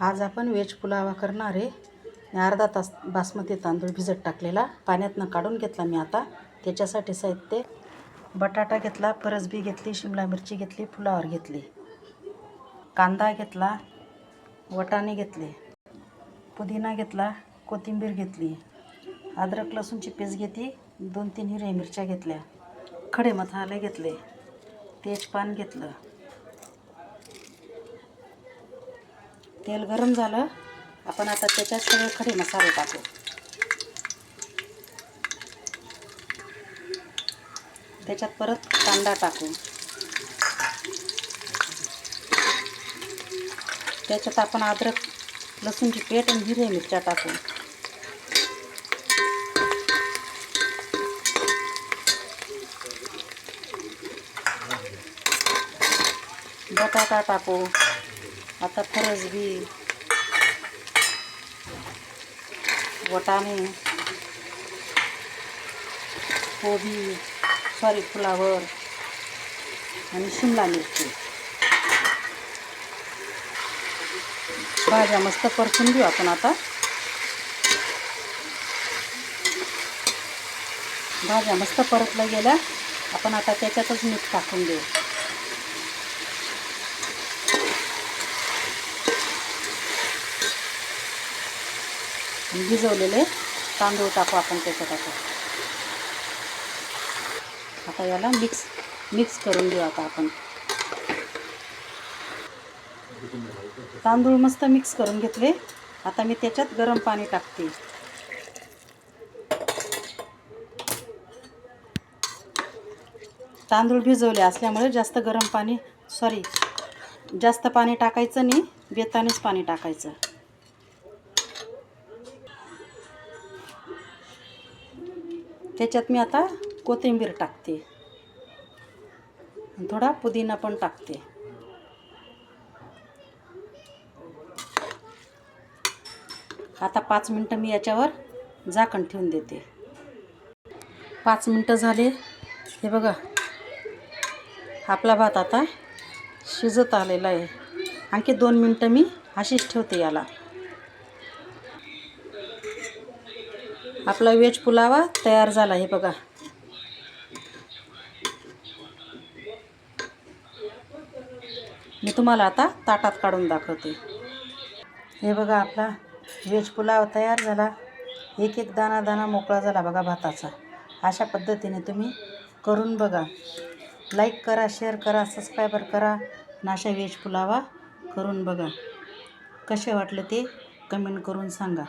आज आपण व्हेज पुलावा करणार आहे. मी अर्धा तास बासमती तांदूळ भिजत टाकलेला. पाण्यातनं काढून घेतला मी आता. त्याच्यासाठी साहित्य. बटाटा घेतला परसबी घेतली शिमला मिरची घेतली फुलावर घेतली. कांदा घेतला वटाणे घेतले. पुदिना घेतला कोथिंबीर घेतली. अद्रक लसूणची पेस्ट घेतली दोन तीन हिरव्या मिरच्या घेतल्या. खडे मसाले घेतले. तेजपान घेतलं. तेल गरम झालं. आपण आता त्याच्यात सगळे खडे मसाले टाकू. त्याच्यात परत कांदा टाकू. त्याच्यात आपण अद्रक लसूणची पेट आणि हिरव्या मिरच्या टाकू. बटाटा टाकू. आता फरसबी वटाणे कोबी सॉरी फुलावर आणि शिमला मिरची. भाज्या मस्त परतून घेऊ आपण आता. भाज्या मस्त परतल्या गेल्या. आपण आता त्याच्यातच मीठ टाकून देऊ. भिजवलेले तांदूळ टाकू आपण त्याच्यात आता. आता याला मिक्स मिक्स करून देऊ आता आपण. तांदूळ मस्त मिक्स करून घेतले. आता मी त्याच्यात गरम पाणी टाकते. तांदूळ भिजवले असल्यामुळे जास्त गरम पाणी सॉरी जास्त पाणी टाकायचं नाही बेतानेच पाणी टाकायचं. त्याच्यात मी आता कोथिंबीर टाकते. थोडा पुदिना पण टाकते. आता पाच मिनटं मी याच्यावर झाकण ठेवून देते. पाच मिनटं झाले. हे बघा. आपला भात आता शिजत आलेला आहे. आणखी दोन मिनटं मी अशीच ठेवते याला. आपला वेज पुलावा तयार झाला हे बघा. मी तुम्हाला आता ताटात काढून दाखवते. हे बघा आपला वेज पुलाव तयार झाला. एक एक दाना दाना मोकळा झाला बघा भाताचा. अशा पद्धतीने तुम्ही करून बघा. लाईक करा शेअर करा सबस्क्रायबर करा. नाशा वेज पुलावा करून बघा. कसे वाटले ते कमेंट करून सांगा.